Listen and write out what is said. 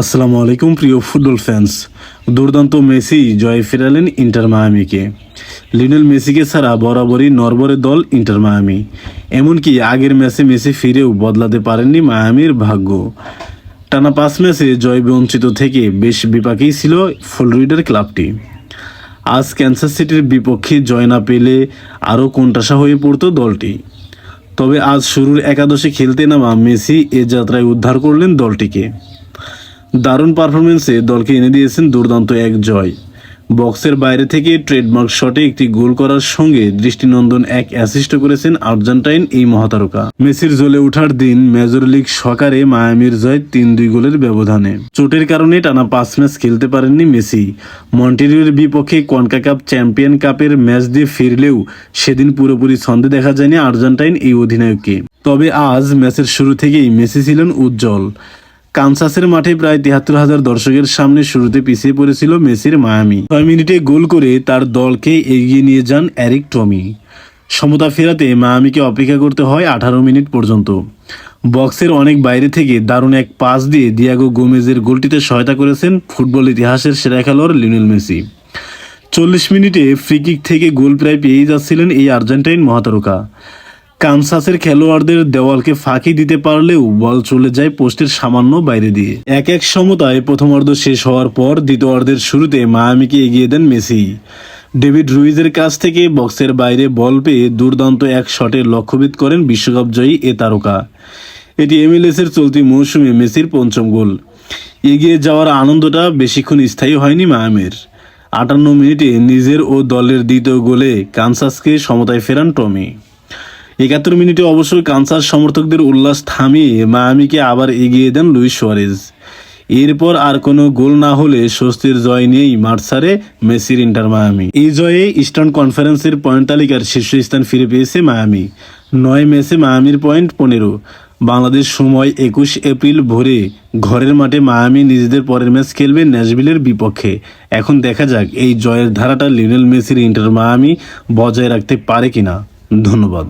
আসসালামু আলাইকুম, প্রিয় ফুটবল ফ্যান্স দুর্দান্ত মেসি জয় ফেরালেন ইন্টার মায়ামিকে। লিওনেল মেসিকে ছাড়া বরাবরই নরবরে দল ইন্টার মায়ামি। এমনকি আগের ম্যাচে মেসি ফিরেও বদলাতে পারেননি মায়ামির ভাগ্য। টানা পাঁচ ম্যাচে জয় বঞ্চিত থেকে বেশ বিপাকেই ছিল ফ্লোরিডার ক্লাবটি। আজ ক্যান্সার সিটির বিপক্ষে জয় না পেলে আরও কোণঠাসা হয়ে পড়তো দলটি। তবে আজ শুরুর একাদশে খেলতে নামা মেসি এ যাত্রায় উদ্ধার করলেন দলটিকে। দারুণ পারফরমেন্সে দলকে এনে দিয়েছেন দুর্দান্ত এক জয়। বক্সের বাইরে থেকে ট্রেডমার্ক শটে একটি গোল করার সঙ্গে দৃষ্টিনন্দন এক অ্যাসিস্ট করেছেন আর্জেন্টাইন এই মহাতারকা। মেসির জ্বলে ওঠার দিন মেজর লিগ সকারে মায়ামির জয় তিন দুই গোলের ব্যবধানে। চোটের কারণে টানা পাঁচ ম্যাচ খেলতে পারেননি মেসি। মন্টেরিওর বিপক্ষে কনকা কাপ চ্যাম্পিয়ন কাপের ম্যাচ দিয়ে ফিরলেও সেদিন পুরোপুরি ছন্দে দেখা যায়নি আর্জেন্টাইন এই অধিনায়ককে। তবে আজ ম্যাচের শুরু থেকেই মেসি ছিলেন উজ্জ্বল। কানসাসের মাঠে প্রায় তিয়াত্তর হাজার দর্শকের সামনে শুরুতে পিছিয়ে পড়েছিল মেসির মায়ামি। ছয় মিনিটে গোল করে তার দলকে এগিয়ে নিয়ে যান অ্যারিক টমি। সমতা ফেরাতে মায়ামিকে অপেক্ষা করতে হয় আঠারো মিনিট পর্যন্ত। বক্সের অনেক বাইরে থেকে দারুণ এক পাস দিয়ে দিয়াগো গোমেজের গোলটিতে সহায়তা করেছেন ফুটবল ইতিহাসের সেরা খেলোয়াড় লিওনেল মেসি। চল্লিশ মিনিটে ফ্রিকিক থেকে গোল প্রায় পেয়েই যাচ্ছিলেন এই আর্জেন্টাইন মহাতারকা। কানসাসের খেলোয়াড়দের দেওয়ালকে ফাঁকি দিতে পারলেও বল চলে যায় পোস্টের সামান্য বাইরে দিয়ে। এক এক সমতায় প্রথমার্ধ শেষ হওয়ার পর দ্বিতীয়ার্ধের শুরুতে মায়ামিকে এগিয়ে দেন মেসি। ডেভিড রুইজের কাছ থেকে বক্সের বাইরে বল পেয়ে দুর্দান্ত এক শটে লক্ষ্যভেদ করেন বিশ্বকাপ জয়ী এ তারকা। এটি এমএলএসের চলতি মৌসুমে মেসির পঞ্চম গোল। এগিয়ে যাওয়ার আনন্দটা বেশিক্ষণ স্থায়ী হয়নি মায়ামের। আটান্ন মিনিটে নিজের ও দলের দ্বিতীয় গোলে কানসাসকে সমতায় ফেরান টমি। একাত্তর মিনিটে অবশ্যই কানসার সমর্থকদের উল্লাস থামিয়ে মায়ামিকে আবার এগিয়ে দেন লুইস সোয়ারেজ। এরপর আর কোনো গোল না হলে স্বস্তির জয় নিয়েই মার্সারে মেসির ইন্টার মায়ামি। এই জয়ে ইস্টার্ন কনফারেন্সের পয়েন্ট তালিকার শীর্ষস্থান ফিরে পেয়েছে মায়ামি। নয় ম্যাচে মায়ামির পয়েন্ট পনেরো। বাংলাদেশ সময় একুশ এপ্রিল ভোরে ঘরের মাঠে মায়ামি নিজেদের পরের ম্যাচ খেলবে ন্যাশভিলের বিপক্ষে। এখন দেখা যাক এই জয়ের ধারাটা লিওনেল মেসির ইন্টার মায়ামি বজায় রাখতে পারে কিনা। ধন্যবাদ।